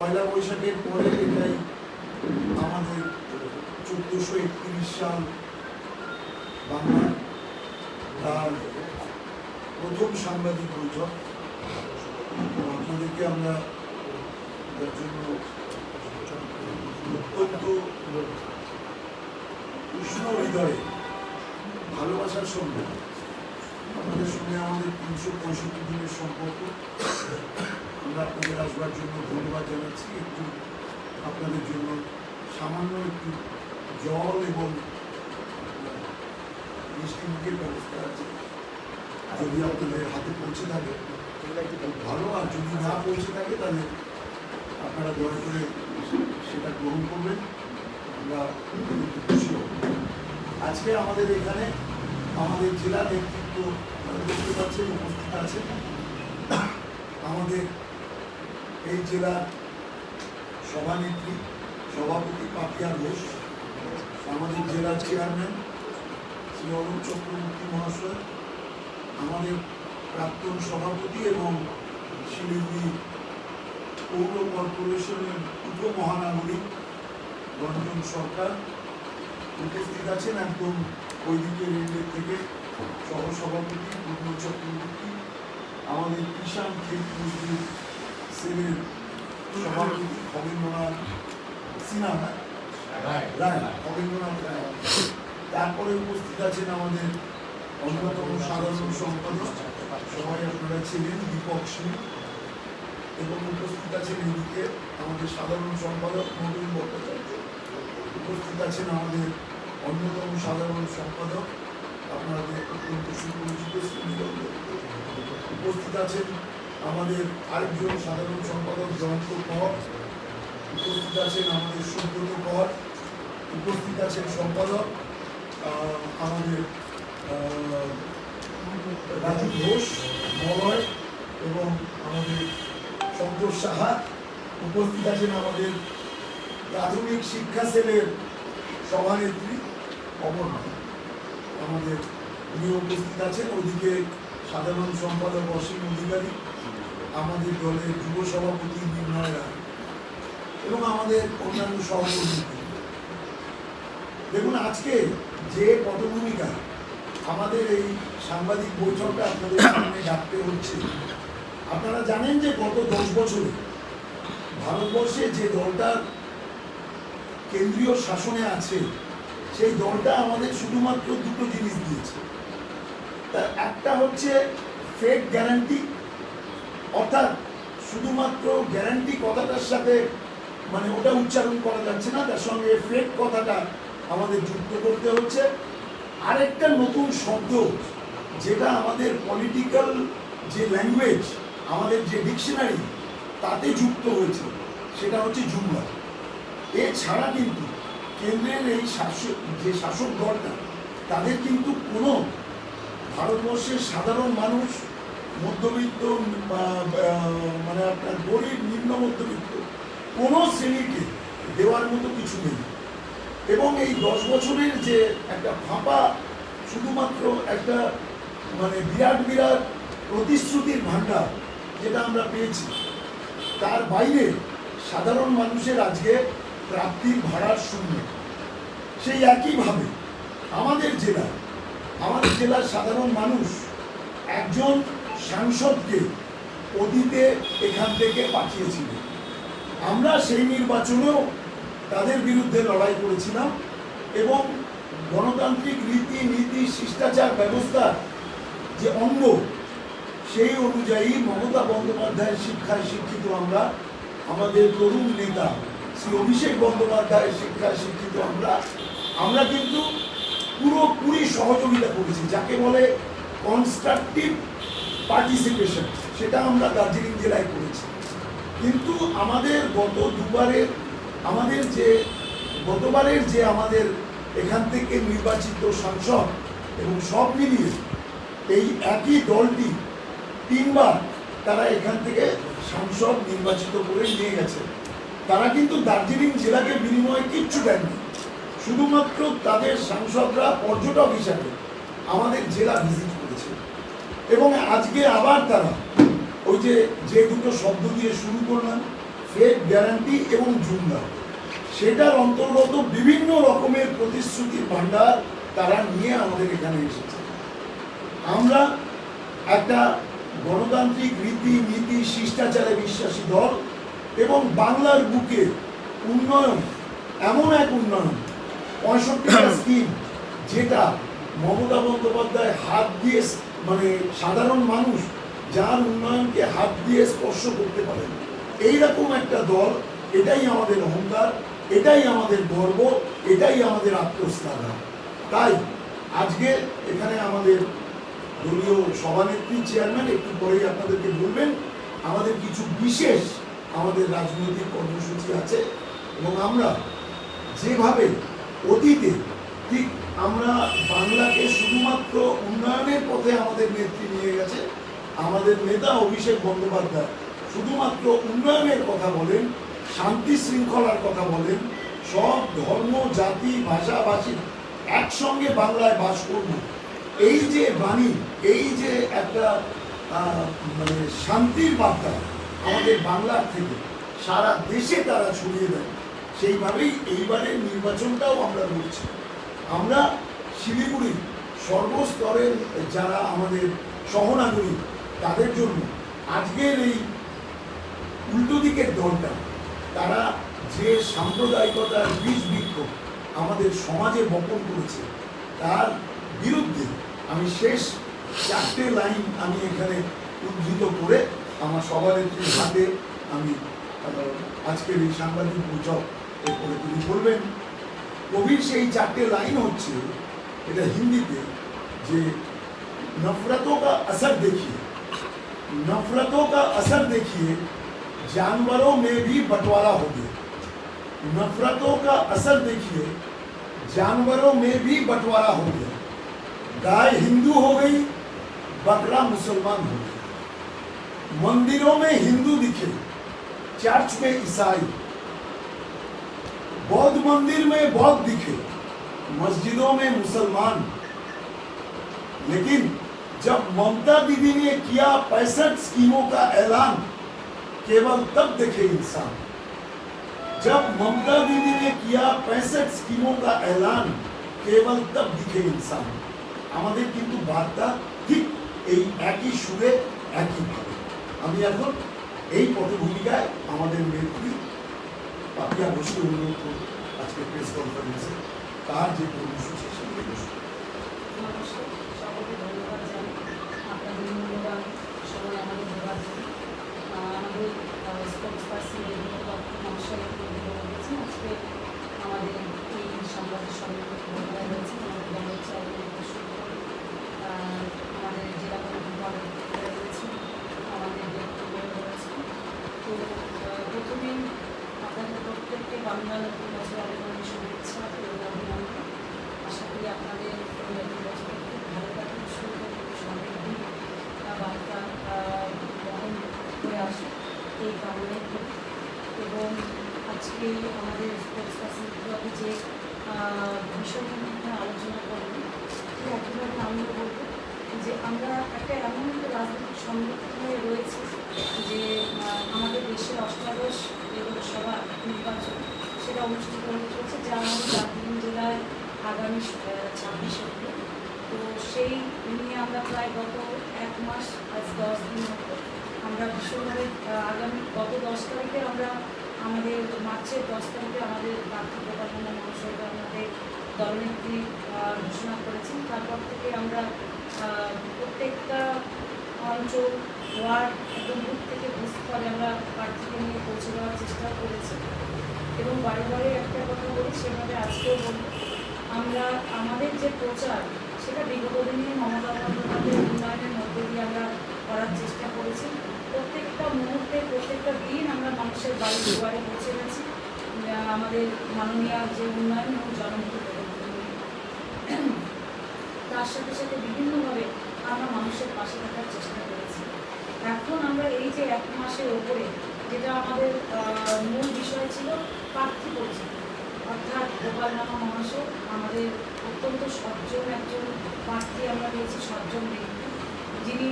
বৈশাখের পরে এটাই আমাদের চোদ্দোশো একত্রিশ সাল বাংলার তার প্রথম সাংবাদিক বৈঠক। আপনাদেরকে আমরা এর জন্য অত্যন্ত উষ্ণ হৃদয়ে ভালোবাসার সঙ্গে আপনাদের সঙ্গে আমাদের তিনশো পঁয়ষট্টি দিনের সম্পর্ক। আমরা আপনাদের আসবার জন্য ধন্যবাদ জানাচ্ছি। একটু আপনাদের জন্য সামান্য একটু জল এবং মিষ্টি মুখের ব্যবস্থা আছে। যদি আপনাদের হাতে পৌঁছে থাকে, ভালো, আর যদি না পৌঁছে থাকে, তাহলে আপনারা দয়া করে সেটা গ্রহণ করবেন। আমরা খুশি হব। আজকে আমাদের এখানে আমাদের জেলা নেতৃত্ব দেখতে উপস্থিত আছে আমাদের এই জেলার সভানেত্রী, সভাপতি পাপিয়া ঘোষ আমাদের জেলার চেয়ারম্যান শ্রী অরুণ চক্রবর্তী মহাশয়, আমাদের প্রাক্তন সভাপতি এবং শিলিগুড়ি পৌর কর্পোরেশনের উপমহানাগরিক রঞ্জন সরকার উপস্থিত আছেন একদম ওইদিকে রেলওয়ে থেকে সহসভাপতি, পূর্ণ চক্রবর্তী, আমাদের কিষাণ ক্ষেত সেলের সভাপতি খগেন্দ্রনাথ সিনহা রায় খগেন্দ্রনাথ রায় তারপরে উপস্থিত আছেন আমাদের অন্যতম সাধারণ সম্পাদক। সবাই আপনারা ছিলেন দীপক সিং। এবং উপস্থিত আছেন এদিকে আমাদের সাধারণ সম্পাদক মদন ভট্টাচার্য। উপস্থিত আছেন আমাদের অন্যতম সাধারণ সম্পাদক। আপনাদের অত্যন্ত সুপরিচিত উপস্থিত আছেন আমাদের আরেকজন সাধারণ সম্পাদক জয়ন্ত কর উপস্থিত আছেন আমাদের সুব্রত কর, উপস্থিত আছেন সম্পাদক আমাদের রাজু ঘোষ, মলয় এবং আমাদের সন্তোষ সাহা উপস্থিত আছেন আমাদের প্রাথমিক শিক্ষা সেলের সভানেত্রী অমরনাথ আমাদের উনি উপস্থিত আছেন। ওদিকে সাধারণ সম্পাদক অসীম অধিকারী। আমাদের দলের যুব সভাপতি নির্ণয় রায় এবং আমাদের অন্যান্য সহকর্মী দেখুন, আজকে যে পটভূমিকা আমাদের এই সাংবাদিক বৈঠকটা আপনাদের সামনে ডাকতে হচ্ছে, আপনারা জানেন যে গত দশ বছরে ভারতবর্ষে যে দলটা কেন্দ্রীয় শাসনে আছে, সেই দলটা আমাদের শুধুমাত্র দুটো জিনিস দিয়েছে। তার একটা হচ্ছে ফেক গ্যারান্টি অর্থাৎ শুধুমাত্র গ্যারান্টি কথাটার সাথে মানে ওটা উচ্চারণ করা যাচ্ছে না, তার সঙ্গে ফেক কথাটা আমাদের যুক্ত করতে হচ্ছে। আরেকটা নতুন শব্দ, যেটা আমাদের পলিটিক্যাল যে ল্যাঙ্গুয়েজ আমাদের যে ডিকশনারি তাতে যুক্ত হয়েছে, সেটা হচ্ছে জুমলা এছাড়া কিন্তু কেন্দ্রের এই শাসক, যে শাসক দলটা, তাদের কিন্তু কোনো ভারতবর্ষের সাধারণ মানুষ মধ্যবিত্ত মানে আপনার গরিব, নিম্ন মধ্যবিত্ত, কোনো শ্রেণীকে দেওয়ার মতো কিছু নেই। এবং এই দশ বছরের যে একটা ফাঁপা, শুধুমাত্র একটা মানে বিরাট বিরাট প্রতিশ্রুতির ভাণ্ডার যেটা আমরা পেয়েছি, তার বাইরে সাধারণ মানুষের আজকে প্রাপ্তির ভাড়ার শূন্য। সেই একইভাবে আমাদের জেলা আমাদের জেলার সাধারণ মানুষ একজন সাংসদকে অতীতে এখান থেকে পাঠিয়েছিল। আমরা সেই নির্বাচনেও তাদের বিরুদ্ধে লড়াই করেছিলাম এবং গণতান্ত্রিক রীতি, নীতি, শিষ্টাচার ব্যবস্থার যে অঙ্গ, সেই অনুযায়ী মমতা বন্দ্যোপাধ্যায়ের শিক্ষায় শিক্ষিত আমরা, আমাদের তরুণ নেতা শ্রী অভিষেক বন্দ্যোপাধ্যায়ের শিক্ষায় শিক্ষিত আমরা আমরা কিন্তু পুরোপুরি সহযোগিতা করেছি, যাকে বলে কনস্ট্রাকটিভ পার্টিসিপেশন সেটা আমরা দার্জিলিং জেলায় করেছি। কিন্তু আমাদের গত দুবারের আমাদের যে, গতবারের যে আমাদের এখান থেকে নির্বাচিত সাংসদ এবং সব মিলিয়ে এই একই দলটি তিনবার তারা এখান থেকে সাংসদ নির্বাচিত করে নিয়ে গেছে। তারা কিন্তু দার্জিলিং জেলাকে বিনিময়ে কিচ্ছু দেননি। শুধুমাত্র তাদের সাংসদরা পর্যটক হিসাবে আমাদের জেলা ভিজিট এবং আজকে আবার তারা ওই যে যে দুটো শব্দ দিয়ে শুরু করলাম ফেক গ্যারান্টি এবং জুমলা। সেটার অন্তর্গত বিভিন্ন রকমের প্রতিশ্রুতির ভাণ্ডার তারা নিয়ে আমাদের এখানে এসেছে। আমরা একটা গণতান্ত্রিক রীতি নীতি শিষ্টাচারে বিশ্বাসী দল এবং বাংলার বুকে উন্নয়ন এমন এক উন্নয়ন পঁয়ষট্টিটা স্কিম যেটা মমতা বন্দ্যোপাধ্যায় হাত দিয়ে মানে সাধারণ মানুষ যার উন্নয়নকে হাত দিয়ে স্পর্শ করতে পারেন এইরকম একটা দল, এটাই আমাদের অহংকার, এটাই আমাদের গর্ব, এটাই আমাদের আত্মস্থানা তাই আজকে এখানে আমাদের দলীয় সভানেত্রী, চেয়ারম্যান, একটু পরেই আপনাদেরকে বলবেন, আমাদের কিছু বিশেষ আমাদের রাজনৈতিক কর্মসূচি আছে এবং আমরা যেভাবে অতীতে ঠিক আমরা বাংলাকে শুধুমাত্র উন্নয়নের পথে আমাদের নেত্রী নিয়ে গেছে। আমাদের নেতা অভিষেক বন্দ্যোপাধ্যায় শুধুমাত্র উন্নয়নের কথা বলেন, শান্তি শৃঙ্খলার কথা বলেন, সব ধর্ম, জাতি ভাষাভাষী একসঙ্গে বাংলায় বাস করব। এই যে বাণী, এই যে একটা মানে শান্তির বার্তা আমাদের বাংলার থেকে সারা দেশে তারা ছড়িয়ে দেয়, সেইভাবেই এইবারের নির্বাচনটাও আমরা লড়ছি। আমরা শিলিগুড়ি সর্বস্তরের যারা আমাদের সহনাগরিক, তাদের জন্য আজকের এই উল্টো দিকের দলটা, তারা যে সাম্প্রদায়িকতার বীজ বৃক্ষ আমাদের সমাজে বপন করেছে, তার বিরুদ্ধে আমি শেষ চারটে লাইন আমি এখানে উদ্ধৃত করে আমার সভানেত্রীর হাতে আমি আজকের এই সাংবাদিক বৈঠক করে তিনি বলবেন। কবির সেই চারটে লাইন হচ্ছে এটা হিন্দিতে যে नफरतों का असर देखिए नफरतों का असर देखिए जानवरों में भी बंटवारा हो गया नफरतों का असर देखिए जानवरों में भी बंटवारा हो गया गाय हिंदू हो गई बकरा मुसलमान हो गया मंदिरों में हिंदू दिखे चर्च में ईसाई बौद्ध मंदिर में बौद्ध दिखे मस्जिदों में मुसलमान लेकिन जब ममता दीदी ने किया पैंसठ स्कीमों का ऐलान केवल तब देखे इंसान जब ममता दीदी ने किया पैंसठ स्कीमों का ऐलान কেবল তব দিখে ইনসান আমাদের কিন্তু বার্তা ঠিক এই একই সুরে একইভাবে আমি এখন এই পটভূমিকায় আমাদের নেত্রী পাপিয়া বসুকে অনুরোধ করব আজকে প্রেস কনফারেন্সে তার যে কর্মসূচি সেগুলো বসুন নমস্কার সকলকে ধন্যবাদ জানাই আপনাদের মূল্যবান সময় আমাদের দেওয়ার জন্য আহ, আমাদের স্পোর্টস পার্সন রেডিও ডক্টর মহাশয় আপনাদের বলেছেন আজকে আমাদের এই সংবাদের সম্মেলনে তুলে ধরা হয়েছে আমাদের দলের চেয়ারম্যান থেকে শুরু করে আহ, আমাদের জেলা কমিটির দলের বক্তব্য রয়েছে আমাদের বক্তব্য রয়েছে তো আহ, প্রথমেই আপনাদের প্রত্যেককে বাংলা নতুন বছর অনেক অনেক শুভেচ্ছা এবং অভিনন্দন আশা করি আপনাদের এই নতুন বছর খুব ভালো কাটুক সুন্দর এবং সমৃদ্ধি আহ, বার্তা আহ, বহন করে আসুক এই কামনাই করি এবং আজকে আমাদের স্পোর্টস পার্সনভাবে যে আহ, বিষয় নিয়ে এখানে আলোচনা করবেন ঠিক একইভাবে আমিও বলব যে আমরা একটা এমন একটা রাজনৈতিক সংগঠন হয়ে রয়েছে যে আহ, আমাদের দেশে অষ্টাদশ যে লোকসভা নির্বাচন সেটা অনুষ্ঠিত হতে চলছে যা আমাদের দার্জিলিং জেলায় আগামী ছাব্বিশ এপ্রিল। তো সেই নিয়ে আমরা প্রায় গত এক মাস, আজ দশ দিন আমরা ভীষণভাবে আগামী গত দশ তারিখে আমরা আমাদের মার্চের দশ তারিখে আমাদের প্রার্থী প্রকাশনা মহাশয়কে আমাদের দলনেত্রী ঘোষণা করেছেন। তারপর থেকে আমরা প্রত্যেকটা অঞ্চল, ওয়ার্ড, একদম বুথ থেকে বুথ স্তরে আমরা প্রার্থীকে নিয়ে পৌঁছে দেওয়ার চেষ্টা করেছি। এবং বারে বারে একটা কথা বলি, সেভাবে আজকেও বলব। আমরা, আমাদের যে প্রচার, সেটা বিগত দিনে মমতা বন্দ্যোপাধ্যায়ের উন্নয়নের মধ্যে দিয়ে আমরা করার চেষ্টা করেছি। প্রত্যেকটা মুহূর্তে, প্রত্যেকটা দিন আমরা মানুষের বাড়ি দুয়ারে পৌঁছে গেছি। আমাদের মাননীয় যে উন্নয়ন এবং জনমুখী তার সাথে সাথে বিভিন্নভাবে আমরা মানুষের পাশে থাকার চেষ্টা করেছি। এখন আমরা এই যে এক মাসের ওপরে যেটা আমাদের মূল বিষয় ছিল প্রার্থী পরিচিতি অর্থাৎ গোপাল নামা মহাশয় আমাদের অত্যন্ত সজ্জন একজন প্রার্থী আমরা পেয়েছি, সজ্জন ব্যক্তি। যিনি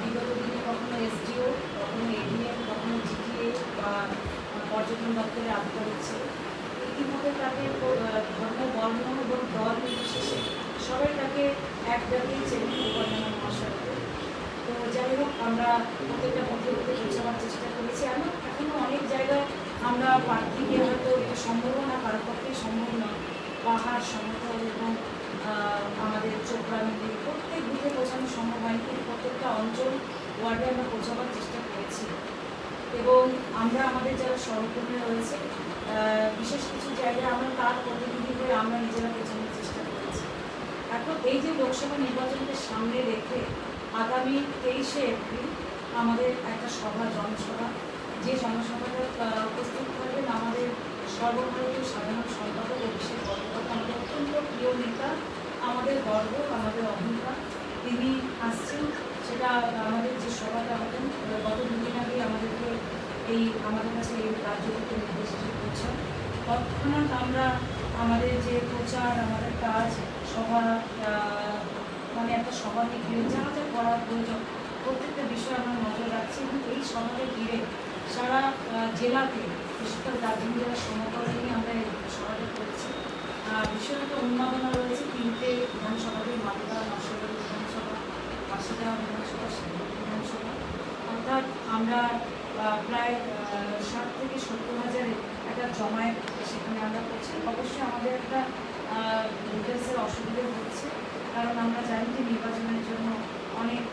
বিগত দিনে কখনো এসডিও কখনো এডিএম কখনো জিটিএ বা পর্যটন দপ্তরে আধিকারিক ছিল ইতিমধ্যে তাকে ধর্ম বর্ণ এবং দল নির্বিশেষে সবাই তাকে এক ডাকেই চেনেন উপার্জনা মহাশয়কে তো যাই হোক, আমরা প্রত্যেকটা মধ্যে মধ্যে পৌঁছাবার চেষ্টা করেছি। এমন এখনও অনেক জায়গায় আমরা প্রার্থী গিয়ে হয়তো এটা সম্ভব না কারোর পক্ষে সম্ভব নয় পাহাড় সমতল এবং আমাদের চোপড়া নদী প্রত্যেক দিকে পৌঁছানো সম্ভব হয়নি, কিন্তু প্রত্যেকটা অঞ্চল, ওয়ার্ডে আমরা পৌঁছাবার চেষ্টা করেছি। এবং আমরা আমাদের যারা সহকর্মী রয়েছে বিশেষ কিছু জায়গায় আমরা তার প্রতিনিধি হয়ে আমরা নিজেরা পৌঁছানোর চেষ্টা করেছি। এখন এই যে লোকসভা নির্বাচনকে সামনে রেখে আগামী তেইশে এপ্রিল আমাদের একটা সভা, জনসভা। যে জনসভাটা উপস্থিত থাকবেন আমাদের সর্বভারতীয় সাধারণ সম্পাদক অভিষেক বন্দ্যোপাধ্যায় আমাদের অত্যন্ত প্রিয় নেতা, আমাদের গর্ব, আমাদের অহংকার। তিনি আসছেন। সেটা আমাদের যে সভাটা হতেন গত দুদিন আগে আমাদেরকে এই, আমাদের কাছে এই রাজ্য থেকে নির্দেশ করছেন তৎক্ষণাৎ আমরা আমাদের যে প্রচার, আমাদের কাজ, সভা মানে একটা সভা ঘিরে যা যা করার প্রয়োজন, প্রত্যেকটা বিষয়ে আমরা নজর রাখছি এবং এই সভাকে ঘিরে সারা জেলাতে, বিশেষ করে দার্জিলিং জেলার সমতলে নিয়ে আমরা এই সভাটা করেছি আর বিষয়টা উন্মাদনা রয়েছে তিনটে বিধানসভাতে মালদা নরসিংদী বিধানসভা পাশিদা বিধানসভা শিলিগুড়ি বিধানসভা। অর্থাৎ আমরা প্রায় ষাট থেকে সত্তর হাজারে একটা জমায়েত সেখানে আমরা করছি। অবশ্যই আমাদের একটা ডিটেলসের অসুবিধে হচ্ছে। কারণ আমরা জানি যে নির্বাচনের জন্য অনেক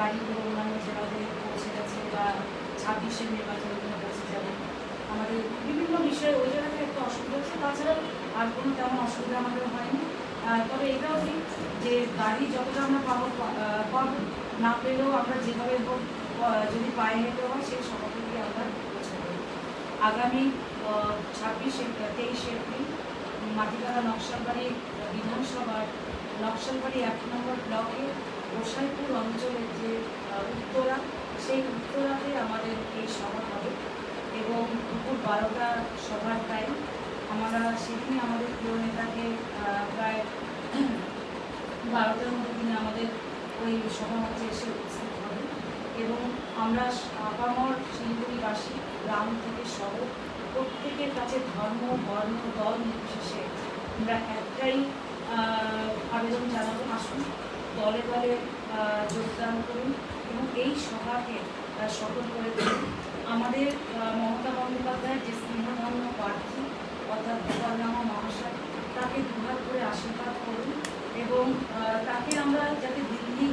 গাড়িগুলো অন্যান্য জেলাতে পৌঁছে গেছে বা ছাব্বিশের নির্বাচনের জন্য পৌঁছে যাবে আমাদের বিভিন্ন বিষয়ে ওই জায়গাতে একটা অসুবিধা হচ্ছে। তাছাড়া আর কোনো তেমন অসুবিধা আমাদের হয়নি। তবে এটাও ঠিক যে গাড়ি যতটা আমরা পাবো পাবো, না পেলেও আমরা যেভাবে হোক যদি পায়ে হেঁটে হয়, সেই সভাপতি আমরা আগামী ছাব্বিশ, তেইশে এপ্রিল মাটিগাড়া নকশালবাড়ি বিধানসভার নকশালবাড়ি এক নম্বর ব্লকে গোসাইপুর অঞ্চলের যে উত্তরা, সেই উত্তরাতে আমাদের এই সভা হবে এবং দুপুর বারোটা সভার টাইম আমরা সেদিনই আমাদের প্রিয় নেতাকে প্রায় বারোটার মধ্যে তিনি আমাদের ওই সভামঞ্চে এসে উপস্থিত হবেন এবং আমরা আপামর শিলিগুড়িবাসী, গ্রাম থেকে শহর প্রত্যেকের কাছে ধর্ম, বর্ণ, দল নির্বিশেষে আমরা একটাই আবেদন জানাব, আসুন, দলে দলে যোগদান করুন এবং এই সভাকে সফল করে তুলুন। আমাদের মমতা বন্দ্যোপাধ্যায়ের যে স্নেহধন্য প্রার্থী, অর্থাৎ গোপালনামা মহাশয়, তাকে দুহাত করে আশীর্বাদ করুন এবং তাকে আমরা যাতে দিল্লি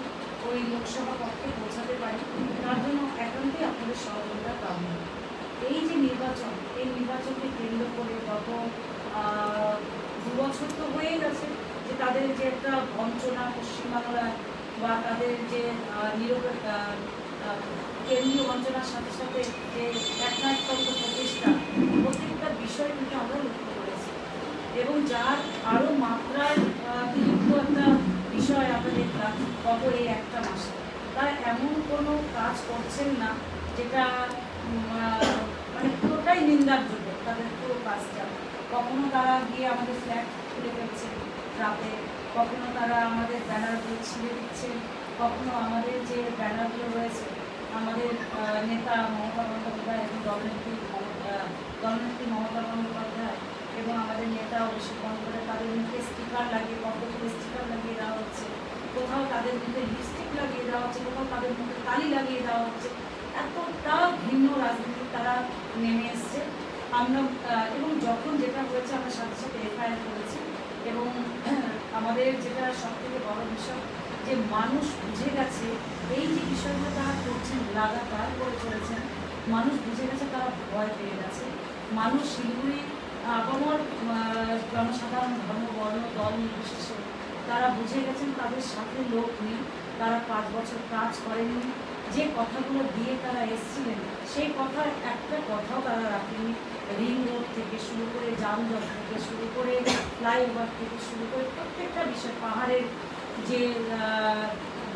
ওই লোকসভা পক্ষে পৌঁছাতে পারি, তার জন্য একান্তই আপনাদের সহযোগিতা কাম্য এই যে নির্বাচন, এই নির্বাচনকে কেন্দ্র করে গত দু বছর তো হয়ে গেছে তাদের যে একটা বঞ্চনা পশ্চিমবাংলায় বা তাদের যে কেন্দ্রীয় বঞ্চনার সাথে সাথে যে একনায়কতন্ত্র প্রতিষ্ঠা, প্রত্যেকটা বিষয় কিন্তু আমরা লক্ষ্য করেছি। এবং যার আরও মাত্রায় একটা বিষয় আমরা দেখলাম গত এই একটা মাসে। তারা এমন কোনো কাজ করছেন না যেটা মানে পুরোটাই নিন্দার জন্য তাদের পুরো কাজটা। কখনো তারা গিয়ে আমাদের ফ্ল্যাট খুলে ফেলছেন রাতে কখনো তারা আমাদের ব্যানারগুলো ছিঁড়ে দিচ্ছেন কখনো আমাদের যে ব্যানারগুলো রয়েছে, আমাদের নেতা মমতা বন্দ্যোপাধ্যায় এবং দলনেত্রী দলনেত্রী মমতা বন্দ্যোপাধ্যায় এবং আমাদের নেতা অভিষেক বন্দ্যোপাধ্যায়, তাদের মুখে স্টিকার লাগিয়ে কত স্টিকার লাগিয়ে দেওয়া হচ্ছে। কোথাও তাদের মুখে লিপস্টিক লাগিয়ে দেওয়া হচ্ছে, কোথাও তাদের মুখে কালি লাগিয়ে দেওয়া হচ্ছে। এতটা ভিন্ন রাজনীতি তারা নেমে এসছে। আমরা এবং যখন যেটা হয়েছে, আমরা সাথে সাথে এফআইআর করেছি। এবং আমাদের যেটা সব থেকে বড় বিষয় যে মানুষ বুঝে গেছে এই যে বিষয়গুলো তারা করছেন লাগাতার করে চলেছেন মানুষ বুঝে গেছে তারা ভয় পেয়ে গেছে। মানুষ শিলিগুড়ি আহ, জনসাধারণ ধর্ম বর্ণ দল নির্বিশেষে তারা বুঝে গেছেন তাদের সাথে লোক নেই তারা পাঁচ বছর কাজ করেনি। যে কথাগুলো দিয়ে তারা এসেছিলেন সেই কথা একটা কথাও তারা রাখেনি। রিং রোড থেকে শুরু করে যানজট থেকে শুরু করে ফ্লাইওভার থেকে শুরু করে প্রত্যেকটা বিষয়, পাহাড়ের যে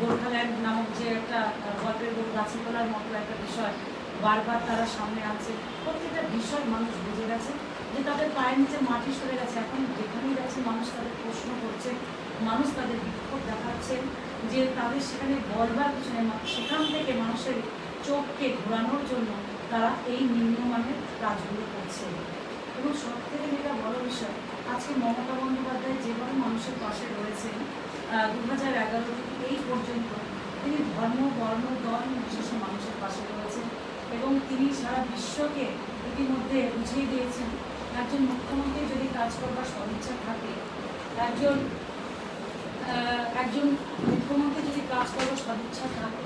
গোর্খাল্যান্ড নামক যে একটা গল্পের বই গাছে তোলার মতো একটা বিষয় বারবার তারা সামনে আছে প্রত্যেকটা বিষয় মানুষ বুঝে গেছে যে তাদের পায়ের নিচে মাটি সরে গেছে। এখন যেখানেই যাচ্ছে, মানুষ তাদের প্রশ্ন করছে, মানুষ তাদের বিক্ষোভ দেখাচ্ছে যে তাদের সেখানে বলবার কিছু নেই। সেখান থেকে মানুষের চোখকে ঘোরানোর জন্য তারা এই নিম্নমানের কাজগুলো করছে। এবং সব থেকে যেটা বড় বিষয়, আজকে মমতা বন্দ্যোপাধ্যায় যেভাবে মানুষের পাশে রয়েছেন দু হাজার এগারো থেকে এই পর্যন্ত তিনি ধর্ম, বর্ণ, দল নির্বিশেষে মানুষের পাশে রয়েছেন এবং তিনি সারা বিশ্বকে ইতিমধ্যে বুঝিয়ে দিয়েছেন, একজন মুখ্যমন্ত্রী যদি কাজ করবার সদিচ্ছা থাকে, একজন একজন মুখ্যমন্ত্রী যদি কাজ করার সদিচ্ছা থাকে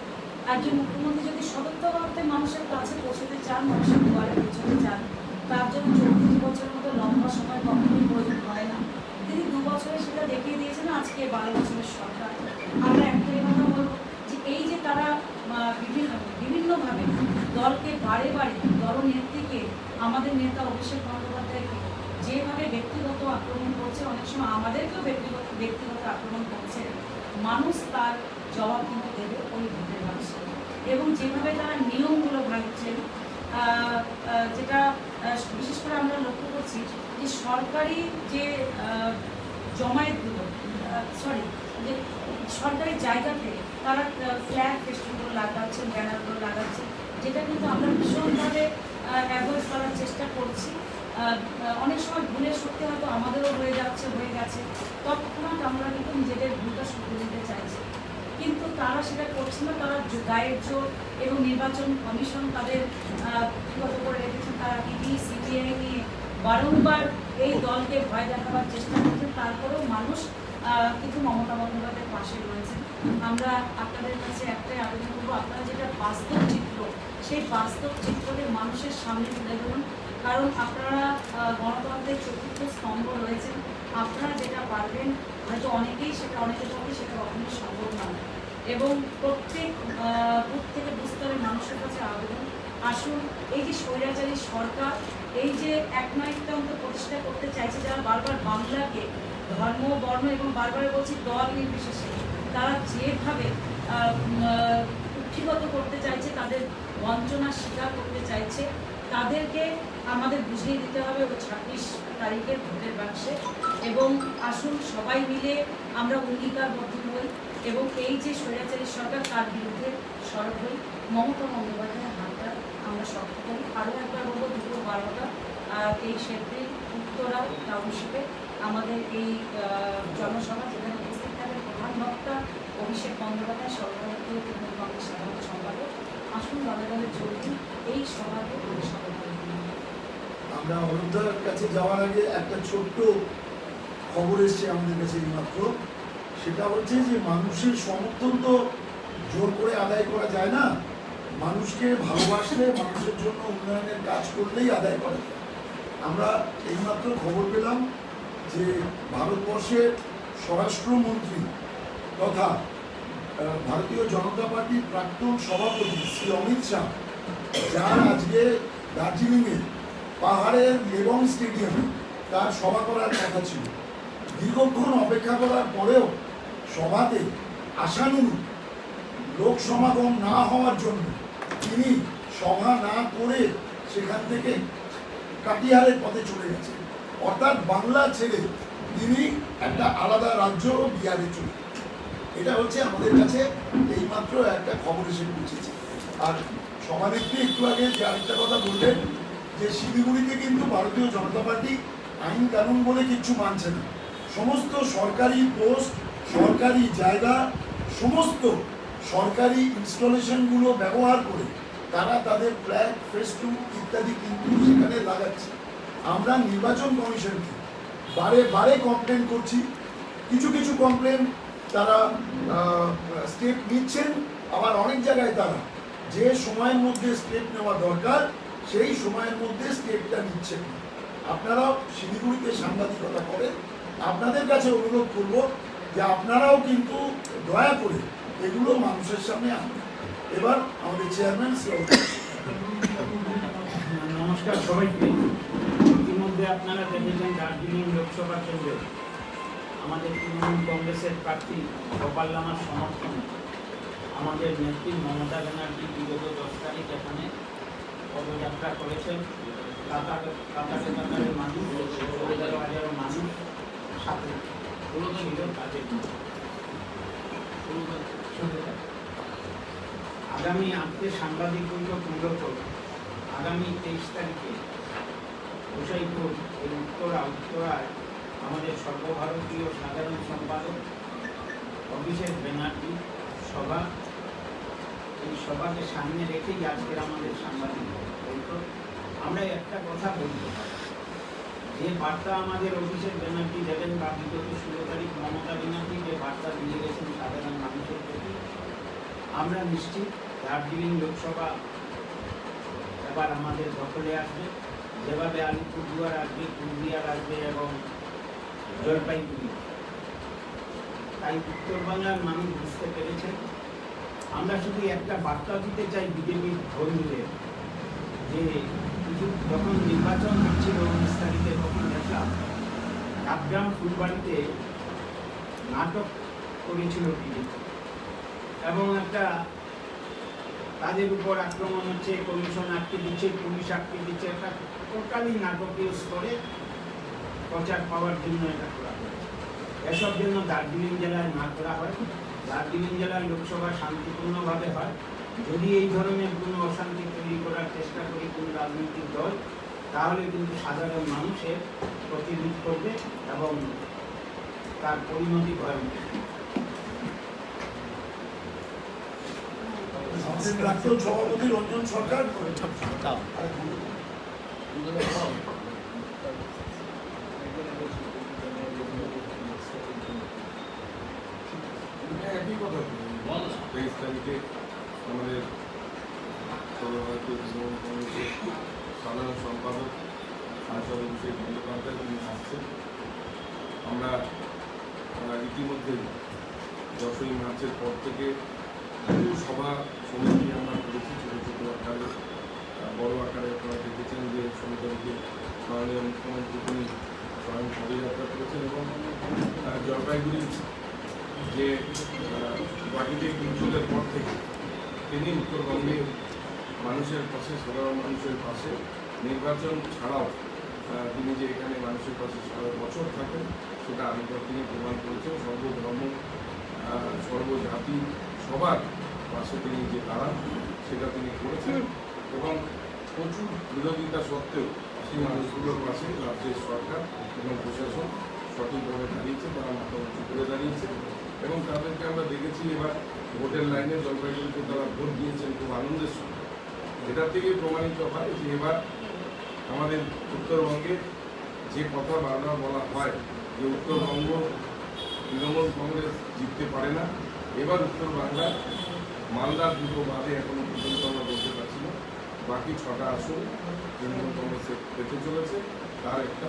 একজন মুখ্যমন্ত্রী যদি সদর্থক অর্থে মানুষের কাছে পৌঁছতে চান, মানুষের দুয়ারে পৌঁছতে চান, তার জন্য চৌত্রিশ বছরের মতো লম্বা সময় কখনোই প্রয়োজন হয় না। তিনি দু বছরে সেটা দেখিয়ে দিয়েছেন আজকে বারো বছরের সরকার। আমরা একটাই কথা বলব যে এই যে তারা বিভিন্ন বিভিন্নভাবে দলকে বারে বারে, দলনেত্রীকে, আমাদের নেতা অভিষেক বন্দ্যোপাধ্যায়কে যেভাবে ব্যক্তিগত আক্রমণ করছে, অনেক সময় আমাদেরকেও ব্যক্তিগত ব্যক্তিগত আক্রমণ করছে, মানুষ তার জবাব কিন্তু দেবে ওই ভোটের এবং যেভাবে তারা নিয়মগুলো ভাঙছেন যেটা বিশেষ করে আমরা লক্ষ্য করছি যে সরকারি যে জমায়েতগুলো সরি যে সরকারি জায়গাতে তারা ফ্ল্যাগ ফেস্টুনগুলো লাগাচ্ছেন ব্যানারগুলো লাগাচ্ছেন, যেটা কিন্তু আমরা ভীষণভাবে অ্যাভয়েড করার চেষ্টা করছি। অনেক সময় ভুলে সত্যি হয়তো আমাদেরও হয়ে যাচ্ছে, হয়ে গেছে। তৎক্ষণাৎ আমরা কিন্তু নিজেদের ভুলটা শুধরে নিতে চাইছি। কিন্তু তারা সেটা করছে না তারা গায়ের জোর এবং নির্বাচন কমিশন তাদের আহ, করে রেখেছেন তারা ইডি সিবিআই নিয়ে বারংবার এই দলকে ভয় দেখাবার চেষ্টা করছে। তারপরেও মানুষ কিন্তু মমতা বন্দ্যোপাধ্যায়ের পাশে রয়েছেন। আমরা আপনাদের কাছে একটাই আবেদন করব আপনারা যেটা বাস্তব চিত্র সেই বাস্তব চিত্রকে মানুষের সামনে তুলে ধরুন। কারণ আপনারা গণতন্ত্রের চতুর্থ স্তম্ভ রয়েছেন। আপনারা যেটা পারবেন হয়তো অনেকেই সেটা অনেকের পক্ষে সেটা কখনোই সম্ভব নয়। এবং প্রত্যেক বুথ থেকে বুস্তরের মানুষের কাছে আবেদন। আসুন, এই যে স্বৈরাচারী সরকার, এই যে একনায়িকতন্ত্র প্রতিষ্ঠা করতে চাইছে, যারা বারবার বাংলাকে ধর্ম, বর্ণ এবং বারবার বলছি দল নির্বিশেষে, তারা যেভাবে কুক্ষিগত করতে চাইছে, তাদের বঞ্চনা স্বীকার করতে চাইছে, তাদেরকে আমাদের বুঝিয়ে দিতে হবে। ওই ছাব্বিশ তারিখের ভোটের বাক্সে এবং আসুন সবাই মিলে আমরা অঙ্গীকারবদ্ধ হই এবং এই যে স্বৈরাচারী সরকার, তার বিরুদ্ধে সরব হই। মমতা বন্দ্যোপাধ্যায়ের হাতটা আমরা শক্ত করি। আরও একবার বলব দুপুর বারোটা তেইশ এপ্রিল, উত্তরা টাউনশিপে আমাদের এই জনসভা, যেখানে উপস্থিত থাকবেন প্রধান বক্তা অভিষেক বন্দ্যোপাধ্যায় সর্বভারতীয় তৃণমূল কংগ্রেস সাধারণ সম্পাদক। আসুন দলে দলে যোগ এই সভাকে আমরা অযোধ্যার কাছে যাওয়ার আগে একটা ছোট্ট খবর এসছে আমাদের কাছে এইমাত্র। সেটা হচ্ছে যে মানুষের সমর্থন তো জোর করে আদায় করা যায় না। মানুষকে ভালোবাসলে মানুষের জন্য উন্নয়নের কাজ করলেই আদায় করা যায়। আমরা এইমাত্র খবর পেলাম যে ভারতবর্ষের স্বরাষ্ট্রমন্ত্রী তথা ভারতীয় জনতা পার্টির প্রাক্তন সভাপতি শ্রী অমিত শাহ, যার আজকে দার্জিলিংয়ে পাহাড়ের লেবং স্টেডিয়ামে তার সভা করার কথা ছিল। দীর্ঘক্ষণ অপেক্ষা করার পরেও সভাতে আশানুরূপ লোক সমাগম না হওয়ার জন্য তিনি সভা না করে সেখান থেকে কাটিহারের পথে চলে গেছেন। অর্থাৎ বাংলা ছেড়ে তিনি একটা আলাদা রাজ্য বিহারে চলে এটা হচ্ছে আমাদের কাছে এইমাত্র একটা খবর এসে পৌঁছেছে। আর সভানেত্রী একটু আগে যে আরেকটা কথা বললেন, যে শিলিগুড়িতে কিন্তু ভারতীয় জনতা পার্টি আইন কানুন বলে কিচ্ছু মানছে না। সমস্ত সরকারি পোস্ট, সরকারি জায়গা, সমস্ত সরকারি ইনস্টলেশনগুলো ব্যবহার করে তারা তাদের ফ্ল্যাগ ফেস্টুন ইত্যাদি কিন্তু সেখানে লাগাচ্ছে। আমরা নির্বাচন কমিশনকে বারে বারে কমপ্লেন করছি। কিছু কিছু কমপ্লেন তারা স্টেপ নিচ্ছেন, আবার অনেক জায়গায় তারা যে সময়ের মধ্যে স্টেপ নেওয়া দরকার, সেই সময়ের মধ্যে স্টেপটা নিচ্ছেন। আপনারা শিলিগুড়িতে সাংবাদিকতা করেন আপনাদের কাছে অনুরোধ করব যে আপনারাও কিন্তু দয়া করে এগুলো মানুষের সামনে আনবেন এবার আমাদের চেয়ারম্যান নমস্কার সবাইকে। ইতিমধ্যে আপনারা দেখেছেন দার্জিলিং লোকসভা কেন্দ্রে আমাদের তৃণমূল কংগ্রেসের প্রার্থী গোপাল লামার সমর্থনে। আমাদের নেত্রী মমতা ব্যানার্জি বিগত দশ তারিখ এখানে পদযাত্রা করেছেন। কাতারে কাতারে মানুষ হাজারো মানুষ। সাথে আগামী আজকে সাংবাদিক বৈঠক মূলত আগামী তেইশ তারিখে গোসাইপুর এই উত্তরা, উত্তরায় আমাদের সর্বভারতীয় সাধারণ সম্পাদক, অভিষেক ব্যানার্জি, সভা, এই সভাকে সামনে রেখেই আজকের আমাদের সাংবাদিক বৈঠক। আমরা একটা কথা বলতে পারি যে বার্তা আমাদের অভিষেক ব্যানার্জি দেবেন বা বিগত ষোলো তারিখ মমতা ব্যানার্জি যে বার্তা দিয়ে গেছেন সাধারণ মানুষের প্রতি, আমরা নিশ্চিত দার্জিলিং লোকসভা এবার আমাদের দখলে আসবে। যেভাবে আলিপুরদুয়ার আসবে পুরুলিয়ার আসবে এবং জলপাইগুড়ি। তাই উত্তরবাংলার মানুষ বুঝতে পেরেছেন। আমরা শুধু একটা বার্তা দিতে চাই বিজেপির বন্ধুদের যে যখন নির্বাচন হচ্ছিল উনিশ তারিখে, তখন দেখলাম কাপগ্রাম ফুলবাড়িতে নাটক করেছিল বিজেপি। এবং একটা তাদের উপর আক্রমণ হচ্ছে, কমিশন আটকে দিচ্ছে, পুলিশ আটকে দিচ্ছে, একটা টোটালি নাটকীয় স্তরে প্রচার পাওয়ার জন্য এটা করা হয় এসব জন্য দার্জিলিং জেলায় না করা হয়। দার্জিলিং জেলার লোকসভা শান্তিপূর্ণভাবে হয়। যদি এই ধরনের কোনো অশান্তি তৈরি করার চেষ্টা করি কোনো রাজনৈতিক দল তাহলে কিন্তু সাধারণ মানুষের প্রতিরোধ করবে এবং তার পরিণতি ভয় প্রাক্তন সভাপতি রঞ্জন সরকার। একই কথা আমাদের সর্বভারতীয় সাধারণ সম্পাদক সাংসদ অভিষেক বন্দ্যোপাধ্যায় তিনি আসছেন। আমরা আহ, ইতিমধ্যেই দশই মার্চের পর থেকে সভা সমিতি আমরা করেছি ছোটো ছোটো আকারে বড় আকারে আপনারা দেখেছেন যে সমিতিকে মাননীয় মুখ্যমন্ত্রী তিনি স্বয়ং পদযাত্রা করেছেন এবং আহ, জলপাইগুড়ি যে প্রাকৃতিক দুর্যোগের পর থেকে তিনি উত্তরবঙ্গের মানুষের পাশে, সাধারণ মানুষের পাশে নির্বাচন ছাড়াও তিনি যে এখানে মানুষের পাশে সারা বছর থাকেন, সেটা আগেকার তিনি প্রমাণ করেছেন। সর্বধর্ম সর্বজাতি সবার পাশে তিনি যে দাঁড়ান, সেটা তিনি করেছেন এবং প্রচুর বিরোধিতা সত্ত্বেও সেই মানুষগুলোর পাশে রাজ্যের সরকার এবং প্রশাসন সঠিকভাবে দাঁড়িয়েছে, তারা মাথা উঁচু করে দাঁড়িয়েছে। এবং তাদেরকে আমরা দেখেছি এবার ভোটের লাইনে জলপাইগুড়িতে তারা ভোট দিয়েছেন, খুব আনন্দের সঙ্গে। এটা থেকে প্রমাণিত হয় যে এবার আমাদের উত্তরবঙ্গে যে কথা বারবার বলা হয় যে উত্তরবঙ্গ, তৃণমূল কংগ্রেস জিততে পারে না, এবার উত্তর বাংলা মালদার দুটো বাদে এখনও পর্যন্ত আমরা বলতে পারছি না। বাকি ছটা আসন তৃণমূল কংগ্রেসে পেতে চলেছে। তার একটা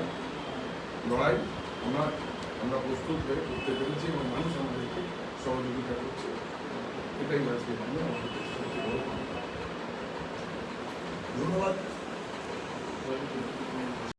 লড়াই, আমরা আমরা প্রস্তুত হয়ে করতে পেরেছি এবং মানুষ আমাদেরকে সহযোগিতা করছে এটাই আজকে আমরা আমাদের সবচেয়ে বড়। ধন্যবাদ